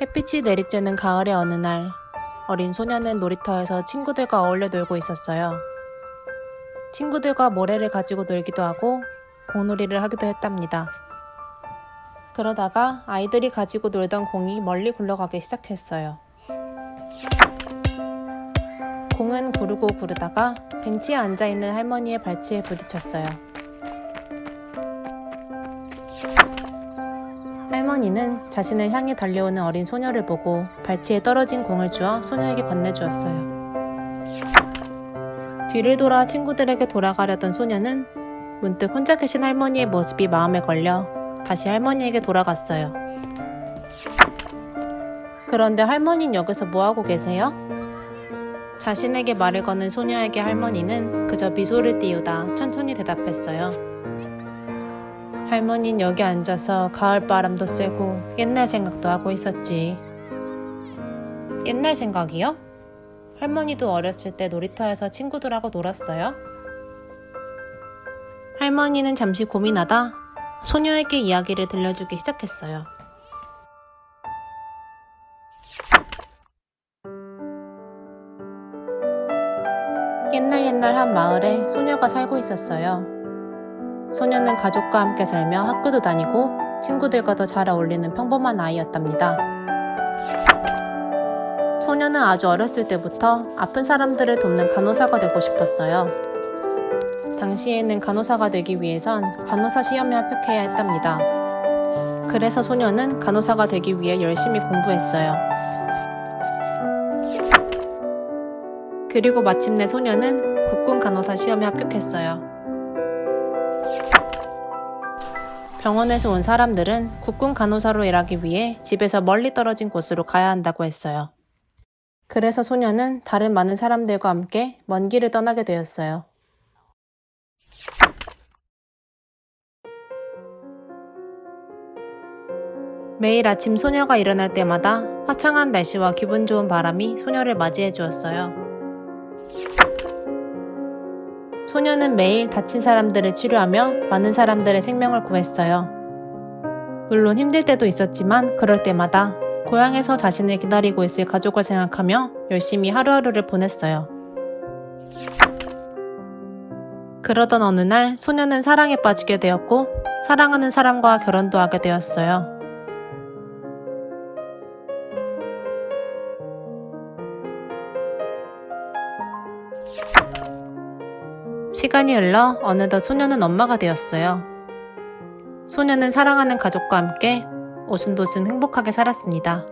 햇빛이 내리쬐는 가을의 어느 날, 어린 소녀는 놀이터에서 친구들과 어울려 놀고 있었어요. 친구들과 모래를 가지고 놀기도 하고 공놀이를 하기도 했답니다. 그러다가 아이들이 가지고 놀던 공이 멀리 굴러가기 시작했어요. 공은 구르고 구르다가 벤치에 앉아 있는 할머니의 발치에 부딪혔어요. 할머니는 자신을 향해 달려오는 어린 소녀를 보고 발치에 떨어진 공을 주어 소녀에게 건네주었어요. 뒤를 돌아 친구들에게 돌아가려던 소녀는 문득 혼자 계신 할머니의 모습이 마음에 걸려 다시 할머니에게 돌아갔어요. 그런데 할머니는 여기서 뭐하고 계세요? 자신에게 말을 거는 소녀에게 할머니는 그저 미소를 띄우다 천천히 대답했어요. 할머니는 여기 앉아서 가을 바람도 쐬고 옛날 생각도 하고 있었지. 옛날 생각이요? 할머니도 어렸을 때 놀이터에서 친구들하고 놀았어요? 할머니는 잠시 고민하다 소녀에게 이야기를 들려주기 시작했어요. 옛날 옛날 한 마을에 소녀가 살고 있었어요. 소녀는 가족과 함께 살며 학교도 다니고 친구들과도 잘 어울리는 평범한 아이였답니다. 소녀는 아주 어렸을 때부터 아픈 사람들을 돕는 간호사가 되고 싶었어요. 당시에는 간호사가 되기 위해선 간호사 시험에 합격해야 했답니다. 그래서 소녀는 간호사가 되기 위해 열심히 공부했어요. 그리고 마침내 소녀는 국군 간호사 시험에 합격했어요. 병원에서 온 사람들은 국군 간호사로 일하기 위해 집에서 멀리 떨어진 곳으로 가야 한다고 했어요. 그래서 소녀는 다른 많은 사람들과 함께 먼 길을 떠나게 되었어요. 매일 아침 소녀가 일어날 때마다 화창한 날씨와 기분 좋은 바람이 소녀를 맞이해 주었어요. 소녀는 매일 다친 사람들을 치료하며 많은 사람들의 생명을 구했어요. 물론 힘들 때도 있었지만 그럴 때마다 고향에서 자신을 기다리고 있을 가족을 생각하며 열심히 하루하루를 보냈어요. 그러던 어느 날 소녀는 사랑에 빠지게 되었고 사랑하는 사람과 결혼도 하게 되었어요. 시간이 흘러 어느덧 소녀는 엄마가 되었어요. 소녀는 사랑하는 가족과 함께 오순도순 행복하게 살았습니다.